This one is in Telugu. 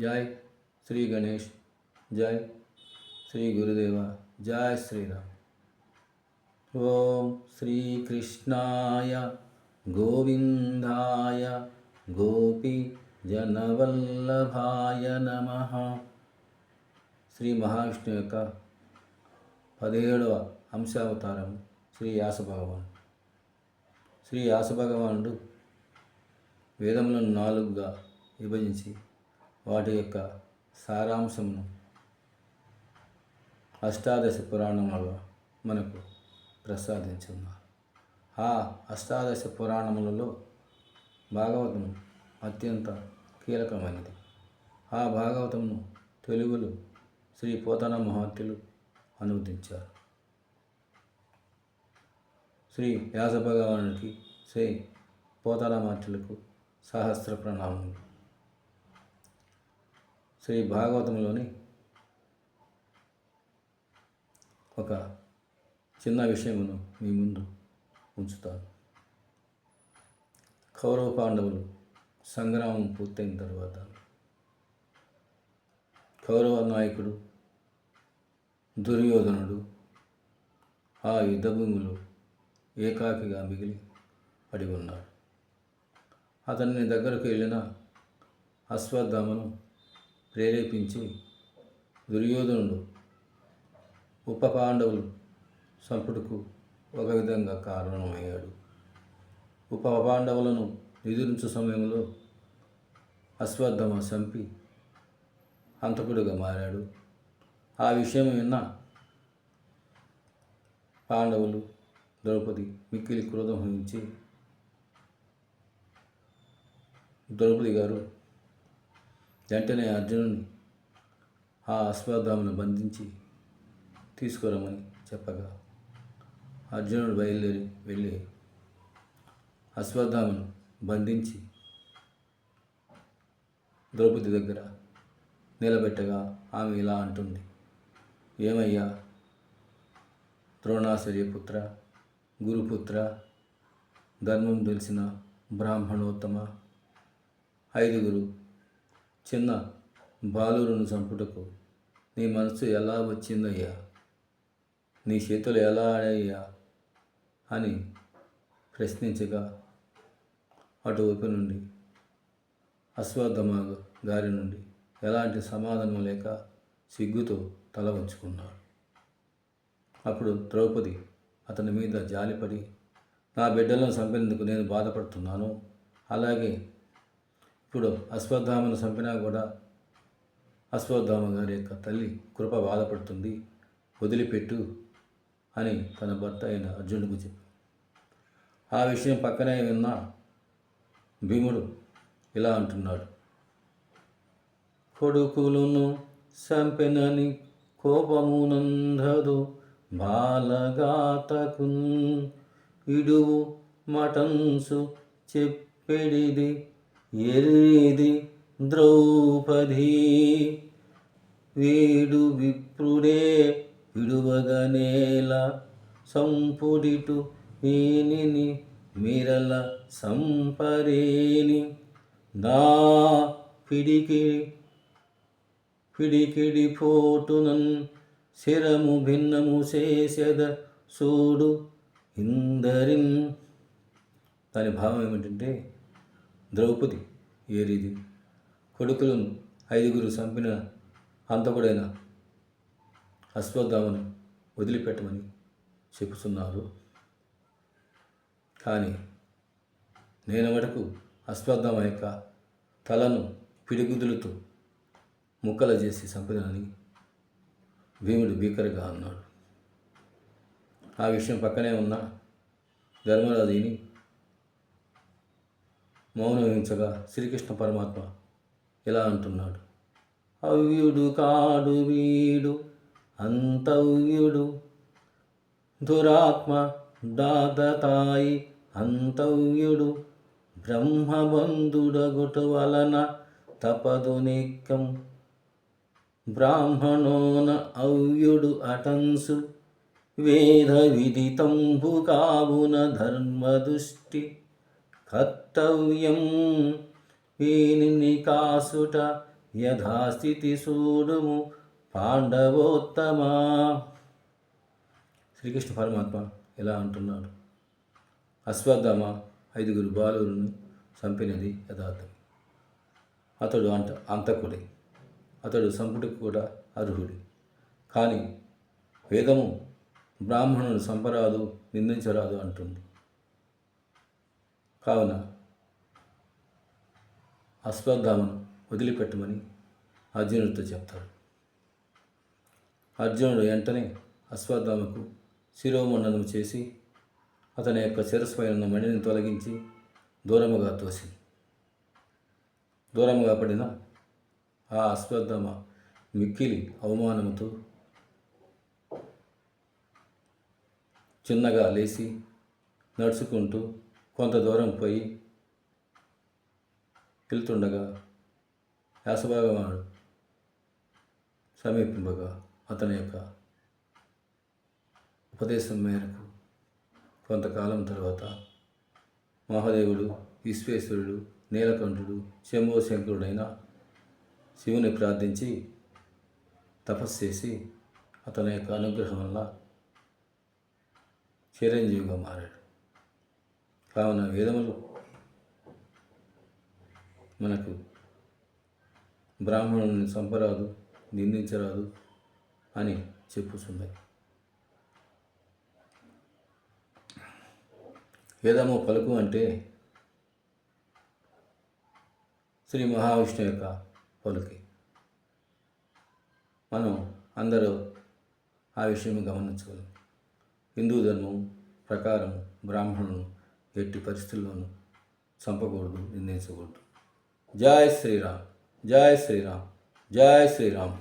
జై శ్రీ గణేష్ జై శ్రీ గురుదేవ జై శ్రీరామ్. ఓం శ్రీకృష్ణాయ గోవిందాయ గోపి జనవల్లభాయ నమ. శ్రీ మహావిష్ణు యొక్క పదిహేడవ అంశావతారం శ్రీ యాసభగవాన్. శ్రీ యాసభగవానుడు వేదములను నాలుగుగా విభజించి వాటి యొక్క సారాంశమును అష్టాదశ పురాణములలో మనకు ప్రసాదించున్నారు ఆ అష్టాదశ పురాణములలో భాగవతం అత్యంత కీలకమైనది. ఆ భాగవతమును తెలుగులో శ్రీ పోతన మహత్యులు అనువదించారు. శ్రీ వ్యాస భగవానుడికి శ్రీ పోతన మహత్యులకు సహస్ర ప్రణామములు. శ్రీ భాగవతంలోని ఒక చిన్న విషయమును మీ ముందు ఉంచుతాను. కౌరవ పాండవులు సంగ్రామం పూర్తయిన తర్వాత కౌరవ నాయకుడు దుర్యోధనుడు ఆ యుద్ధభూమిలో ఏకాకిగా మిగిలి పడి ఉన్నాడు. అతన్ని దగ్గరకు వెళ్ళిన అశ్వత్థామను ప్రేరేపించి దుర్యోధనుడు ఉప పాండవులు సంపుడుకు ఒక విధంగా కారణమయ్యాడు. ఉప పాండవులను ఎదిరించు సమయంలో అశ్వత్థమ చంపి హంతకుడిగా మారాడు. ఆ విషయం విన్న పాండవులు ద్రౌపది మిక్కిలి క్రోధం వహించి ద్రౌపది గారు వెంటనే అర్జునుని ఆ అశ్వత్థామను బంధించి తీసుకురమని చెప్పగా అర్జునుడు బయలుదేరి వెళ్ళి అశ్వత్థామను బంధించి ద్రౌపది దగ్గర నిలబెట్టగా ఆమె ఇలా అంటుంది. ఏమయ్యా? ద్రోణాచార్య పుత్ర గురుపుత్ర ధర్మం తెలిసిన బ్రాహ్మణోత్తమ ఐదుగురు చిన్న బాలురును చంపుటకు నీ మనసు ఎలా వచ్చిందయ్యా? నీ చేతులు ఎలా ఆడాయ్యా? అని ప్రశ్నించగా అటువైపు నుండి అశ్వత్థమ గారి నుండి ఎలాంటి సమాధానం లేక సిగ్గుతో తల వంచుకున్నాడు. అప్పుడు ద్రౌపది అతని మీద జాలిపడి నా బిడ్డలను చంపినందుకు నేను బాధపడుతున్నాను. అలాగే ఇప్పుడు అశ్వత్థామను చంపినా కూడా అశ్వత్థామ గారి యొక్క తల్లి కృప బాధపడుతుంది వదిలిపెట్టు అని తన భర్త అయిన అర్జునుడికి చెప్పి ఆ విషయం పక్కనే విన్న భీముడు ఇలా అంటున్నాడు. కొడుకులను చంపెనని కోపమునందదు బాలగాతకు ఇడువు మటన్సు చెప్పెడిది ఎరిది ద్రౌపది. వీడు విప్రుడే విడువగనేల సంపుడిటు వీనిని మిరల సంపరేని. దా పిడికి పిడికిడి పోటునన్ శిరము భిన్నము చేసెద సూడు ఇందరిన్. దాని భావం ఏమిటంటే ద్రౌపది ఏరిది. కొడుకులను ఐదుగురు చంపిన హంతకుడైన అశ్వత్థామను వదిలిపెట్టమని చెబుతున్నారు కానీ నేను మటుకు అశ్వత్థామ యొక్క తలను పిడిగుదులతో ముక్కలు చేసి చంపినని భీముడు భీకరగా అన్నాడు. ఆ విషయం పక్కనే ఉన్న ధర్మరాజుని మౌనం వహించగా శ్రీకృష్ణ పరమాత్మ ఇలా అంటున్నాడు. అవ్యుడు కాడు వీడు అంతవ్యుడు దురాత్మ దాదతాయి అంతవ్యుడు బ్రహ్మబంధుడగుట వలన తపదు నిక్కం బ్రాహ్మణోన అవ్యుడు అటంసు వేద విదితంబు కావున ధర్మదృష్టి కర్తవ్యం. వీనిని కాసుట యథాస్థితి సూడుము పాండవోత్తమా. శ్రీకృష్ణ పరమాత్మ ఎలా అంటున్నాడు? అశ్వత్థమ ఐదుగురు బాలురుని చంపినది యథార్థం. అతడు అంట అంతకుడే. అతడు సంపుటికి కూడా అర్హుడి. కానీ వేదము బ్రాహ్మణుడు సంపరాదు నిందించరాదు అంటుంది కావున అశ్వత్థామను వదిలిపెట్టమని అర్జునుడితో చెప్తాడు. అర్జునుడు వెంటనే అశ్వత్థామకు శిరోమండనం చేసి అతని యొక్క శిరస్సు ఉన్న మణిని తొలగించి దూరముగా తోసి దూరముగా పడిన ఆ అశ్వత్థామ మిక్కిలి అవమానముతో చిన్నగా లేచి నడుచుకుంటూ కొంత దూరం పోయి వెళ్తుండగా వ్యాసభాగవాడు సమీపింపగా అతని యొక్క ఉపదేశం మేరకు కొంతకాలం తర్వాత మహాదేవుడు విశ్వేశ్వరుడు నీలకంఠుడు శంభోశంకరుడైన శివుని ప్రార్థించి తపస్సు చేసి అతని యొక్క అనుగ్రహం వల్ల చిరంజీవిగా మారాడు. కావున వేదములు మనకు బ్రాహ్మణుని చంపరాదు నిందించరాదు అని చెప్పుచున్నాయి. వేదము పలుకు అంటే శ్రీ మహావిష్ణు యొక్క పలుకి. మనం అందరూ ఆ విషయం గమనించగలం హిందూ ధర్మం ప్రకారం బ్రాహ్మణులు ఎట్టి పరిస్థితుల్లోనూ చంపకూడదు నిందించకూడదు జై శ్రీరామ్ జై శ్రీరామ్ జై శ్రీరామ్.